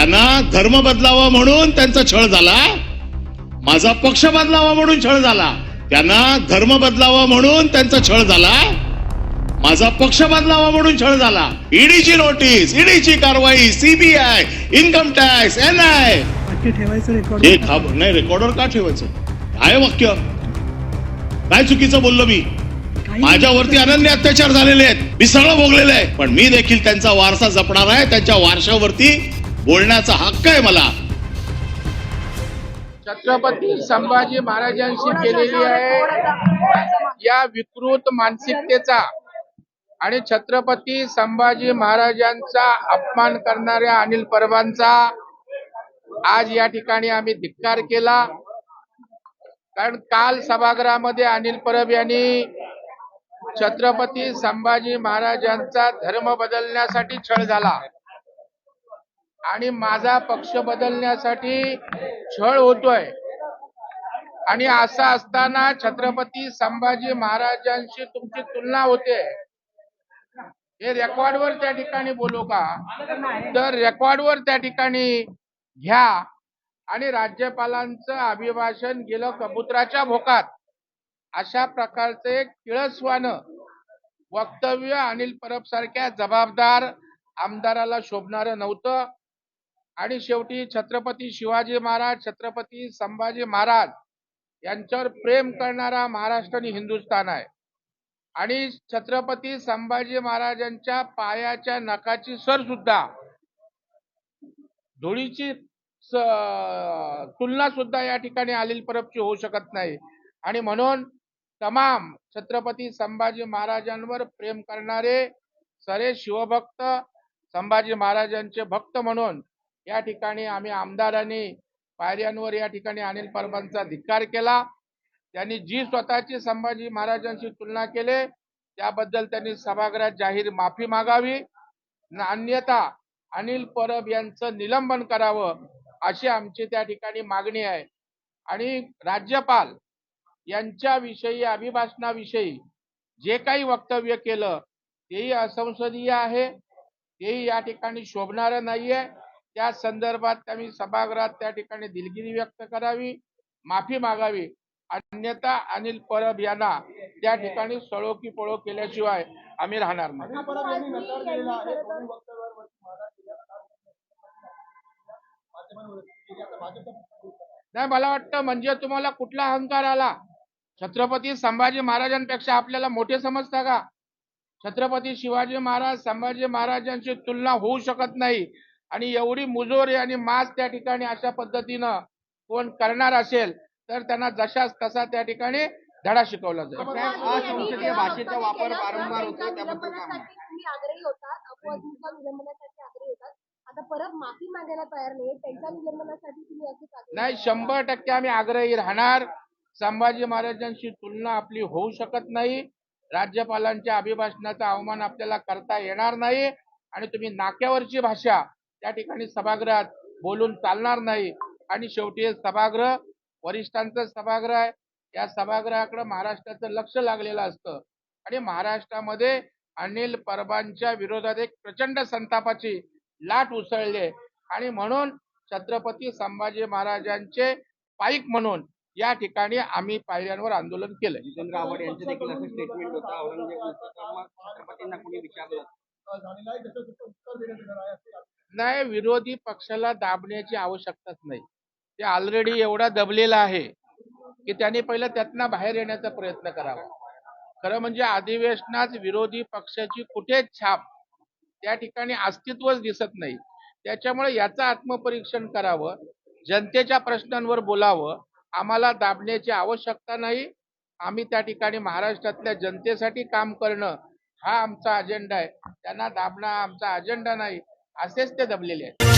त्यांना धर्म बदलावा म्हणून त्यांचा छळ झाला. माझा पक्ष बदलावा म्हणून छळ झाला. त्यांना धर्म बदलावा म्हणून त्यांचा छळ झाला. माझा पक्ष बदलावा म्हणून छळ झाला. ईडीची नोटीस ईडीची कारवाई सीबीआय इन्कम टॅक्स एनआय. वाक्य ठेवायचं नाही रेकॉर्डवर का ठेवायचं? काय वाक्य? काय चुकीचं बोललो मी? माझ्यावरती अनन्य अत्याचार झालेले आहेत. मी सगळं भोगलेलं आहे. पण मी देखील त्यांचा वारसा जपणार आहे. त्यांच्या वारशावरती बोलण्याचा हक्क आहे मला. छत्रपती संभाजी महाराजांशी केलेली आहे. या विकृत मानसिकतेचा आणि छत्रपती संभाजी महाराजांचा अपमान करणाऱ्या अनिल परबांचा आज या ठिकाणी आम्ही धिक्कार केला. कारण काल सभागृहामध्ये अनिल परब यांनी छत्रपती संभाजी महाराजांचा धर्म बदलण्यासाठी छळ झाला. आणि माझा पक्ष बदलण्यासाठी छळ होतोय. आणि असं असताना छत्रपती संभाजी महाराजांशी तुमची तुलना होते. हे रेकॉर्डवर त्या ठिकाणी बोलू का? तर रेकॉर्डवर त्या ठिकाणी घ्या आणि राज्यपालांचं अभिभाषण गेलं कबुतराच्या भोकात. अशा प्रकारचे किळसवान किळसवानं वक्तव्य अनिल परब सारख्या जबाबदार आमदाराला शोभणारं नव्हतं. आणि शेवटी छत्रपती शिवाजी महाराज छत्रपती संभाजी महाराज यांच्यावर प्रेम करणारा महाराष्ट्र आणि हिंदुस्थान आहे. आणि छत्रपती संभाजी महाराजांच्या पायाच्या नखाची सर सुद्धा धुळीची तुलना सुद्धा या ठिकाणी आलेली परबची होऊ शकत नाही. आणि म्हणून तमाम छत्रपती संभाजी महाराजांवर प्रेम करणारे सरे शिवभक्त संभाजी महाराजांचे भक्त म्हणून या ठिकाणी आम्ही आमदारांनी पायऱ्यांवर या ठिकाणी अनिल परबांचा धिक्कार केला. त्यांनी जी स्वतःची संभाजी महाराजांशी तुलना केले त्याबद्दल त्यांनी सभागृहात जाहीर माफी मागावी. अन्यथा अनिल परब यांचं निलंबन करावं अशी आमची त्या ठिकाणी मागणी आहे. आणि राज्यपाल यांच्याविषयी अभिभाषणाविषयी जे काही वक्तव्य केलं तेही असंसदीय आहे. तेही या ठिकाणी शोभणारं नाहीये. त्या संदर्भात आम्ही सभागृहात त्या ठिकाणी दिलगिरी व्यक्त करावी माफी मागावी. अन्यथा अनिल परब यांना त्या ठिकाणी सळो की पळो केल्याशिवाय आम्ही राहणार नाही. नाही मला वाटतं म्हणजे तुम्हाला कुठला अहंकार आला? छत्रपती संभाजी महाराजांपेक्षा आपल्याला मोठे समजता का? छत्रपती शिवाजी महाराज संभाजी महाराजांची तुलना होऊ शकत नाही. आणि एवढी मुजोरी आणि मास त्या ठिकाणी अशा पद्धतीनं कोण करणार असेल तर त्यांना जशाच तसा त्या ठिकाणी धडा शिकवला जाईल. असंसदीय भाषेचा वापर वारंवार होतो त्याबद्दल काय म्हणणं? विलंबनासाठी तुम्ही आग्रही होतात अपवादांच्या विलंबनासाठी आग्रही होतात आता परत माफी मागायला तयार नाही त्यांच्या विलंबनासाठी तुम्ही असे आग्रही नाही शंभर टक्के आम्ही आग्रही राहणार. संभाजी महाराजांची तुलना आपली होऊ शकत नाही. राज्यपालांच्या अभिभाषणाचा अवमान आपल्याला करता येणार नाही. आणि तुम्ही नाक्यावरची भाषा त्या ठिकाणी सभागृहात बोलून चालणार नाही. आणि शेवटी हे सभागृह वरिष्ठांचं सभागृह आहे. या सभागृहाकडे महाराष्ट्राचं लक्ष लागलेलं असतं. आणि महाराष्ट्रामध्ये अनिल परबांच्या विरोधात एक प्रचंड संतापाची लाट उसळली. आणि म्हणून छत्रपती संभाजी महाराजांचे पाईक म्हणून या ठिकाणी आम्ही पायऱ्यांवर आंदोलन केलंय. जितेंद्र आव्हाड यांचं देखील असं स्टेटमेंट होतं. औरंगजेब छत्रपतींना कोणी विचारलं? नाही विरोधी पक्षाला दाबण्याची आवश्यकताच नाही. ते ऑलरेडी एवढा दबलेला आहे की त्यांनी पहिलं त्यातनं बाहेर येण्याचा प्रयत्न करावा. खरं म्हणजे अधिवेशनात विरोधी पक्षाची कुठेच छाप त्या ठिकाणी अस्तित्वच दिसत नाही. त्याच्यामुळे याचं आत्मपरीक्षण करावं जनतेच्या प्रश्नांवर बोलावं आम्हाला दाबण्याची आवश्यकता नाही. आम्ही त्या ठिकाणी महाराष्ट्रातल्या जनतेसाठी काम करणं हा आमचा अजेंडा आहे. त्यांना दाबणं हा आमचा अजेंडा नाही. असेच ते दबलेले आहेत.